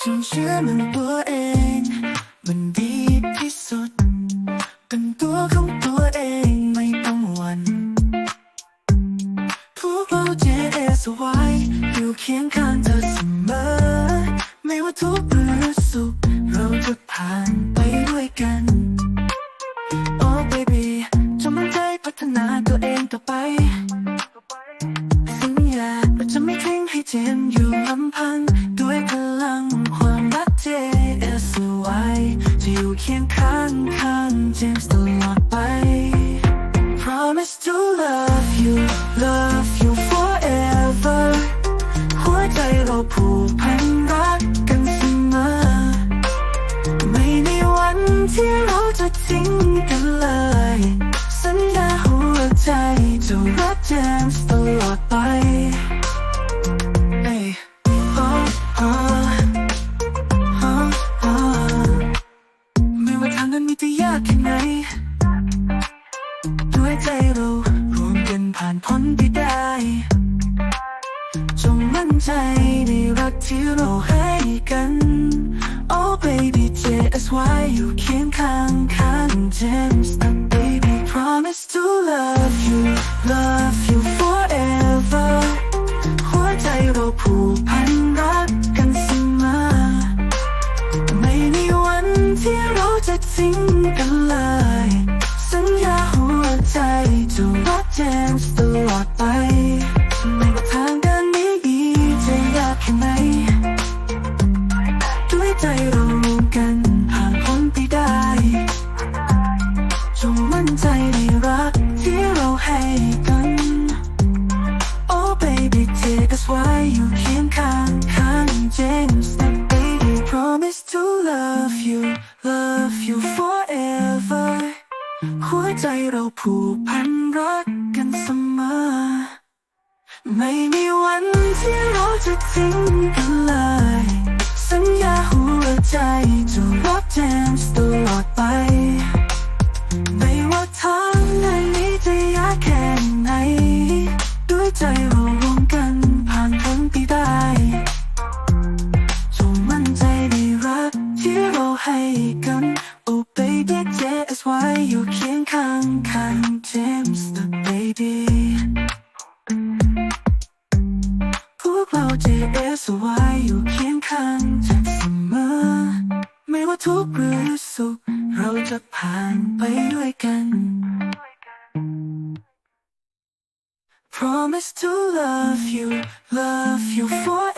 จนเชื่อมันตัวเอง มันดีที่สุด เป็นตัวของตัวเองไม่ต้องหวั่นพวกเรา JSY อยู่เคียงข้างเธอเสมอ ไม่ว่าทุกข์หรือสุข เราจะผ่านไป อยู่ลำพัง ด้วยพลังความรัก JSY จะอยู่เคียงข้างข้างเจมส์ตลอดไป Promise to love you love าทางนั้นมีจะยากแค่ไหน ด้วยใจเรารวมกันผ่านพ้นไปได้ จงมั่นใจในรักที่เราให้กัน Oh baby JSY อยู่เคียงข้างข้าง James and baby promise to love you love you forever หัวใจเราผูกพัน ทิ้งกันเลย สัญญาหัวใจจะรักเจมส์ตลอดไป ไม่ว่าทางเดินนี้จะยากแค่ไหน ด้วยใจเรารวมกันผ่านพ้นไปได้จงมั่นใจในรักที่เราให้กัน Oh baby take us why you เคียงข้างข้าง James and baby ใจเราผูกพันรักกันเสมอ ไม่มีวันที่เราจะทิ้งกันเลย สัญญาหัวใจจะรักเจมส์ตลอดไป ไม่ว่าทางไหนนี้จะยากแค่ไหน ด้วยใจเรารวมกันผ่านพ้นไปได้จงมั่นใจในรักที่เราให้กัน Oh baby JSY อยู่เสวายอยู่เคียงข้างเธอเสมอ ไม่ว่าทุกข์หรือสุข เราจะผ่านไปด้วยกัน Promise to love you, love you forever